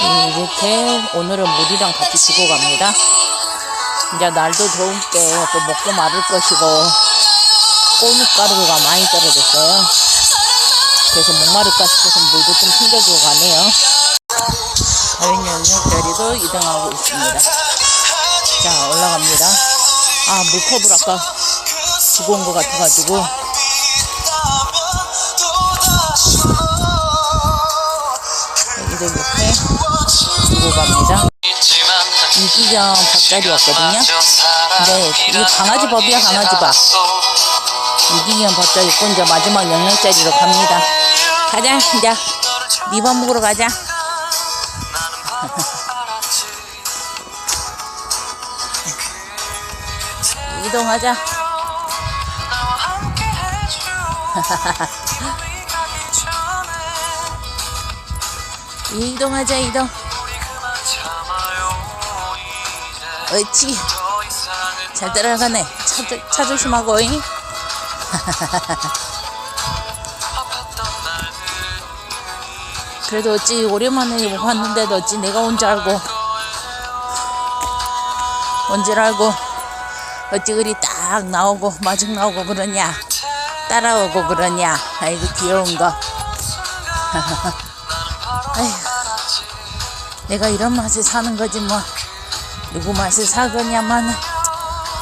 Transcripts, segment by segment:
이렇게 오늘은 물이랑 같이 주고 갑니다. 이제 날도 더운게 또 먹고 마를 것이고 꽃가루가 많이 떨어졌어요. 그래서 목마를까 싶어서 물도 좀 챙겨주고 가네요. 어린이연역 별이도 이동하고 있습니다. 자 올라갑니다. 아 물컵을 아까 주고 온 것 같아가지고 이기경 밥자리였거든요. 근데 이 강아지 법이야 강아지 밥. 이기경 밥자리 있고 이제 마지막 영양자리로 갑니다. 가자 이제 네밥 먹으러 가자. 이동하자. 이동하자 이동. 옳지. 잘 따라가네. 차, 조- 차 조심하고. 잉? 그래도 어찌 오랜만에 왔는데도 어찌 내가 온 줄 알고 온 줄 알고 어찌 그리 딱 나오고 마중 나오고 그러냐 따라오고 그러냐 아이고 귀여운 거 아휴 내가 이런 맛에 사는 거지 뭐 누구 맛에 사거냐만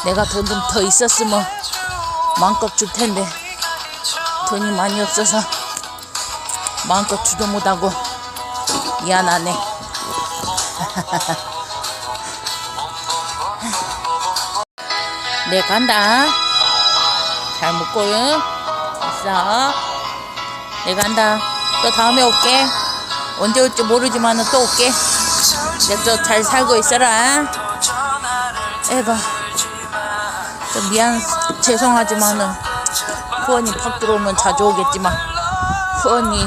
내가 돈 좀 더 있었으면 마음껏 줄 텐데. 돈이 많이 없어서 마음껏 주도 못하고 미안하네. 네 간다. 잘 먹고 응? 있어. 네 간다. 또 다음에 올게. 언제 올지 모르지만 또 올게 내가 잘 살고 있어라 에바. 좀 미안 죄송하지만은 후원이 팍 들어오면 자주 오겠지만 후원이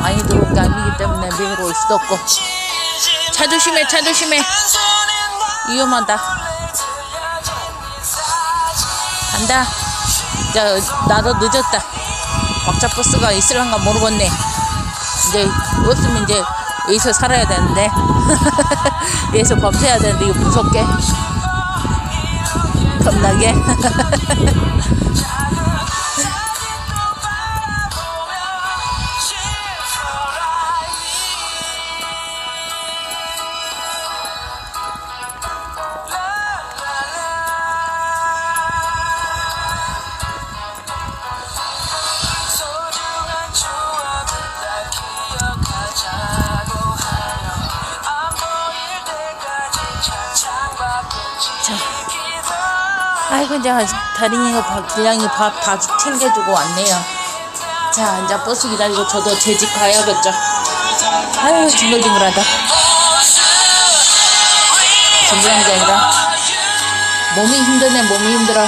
많이 들어온 게 아니기 때문에 매일 올 수도 없고. 차 조심해 차 조심해. 위험하다. 간다. 이제 나도 늦었다. 막차 버스가 있을란가 모르겠네. 이제 없으면 이제 여기서 살아야 되는데. 여기서 밤새야 되는데 이거 무섭게. 겁나게 밥을 지키다 아이고 이제 다린이가 밥, 길냥이 밥 다 챙겨주고 왔네요. 자 이제 버스 기다리고 저도 제 집 가야겠죠. 아유 징글징글하다. 징글한 게 아니라 몸이 힘드네 몸이 힘들어.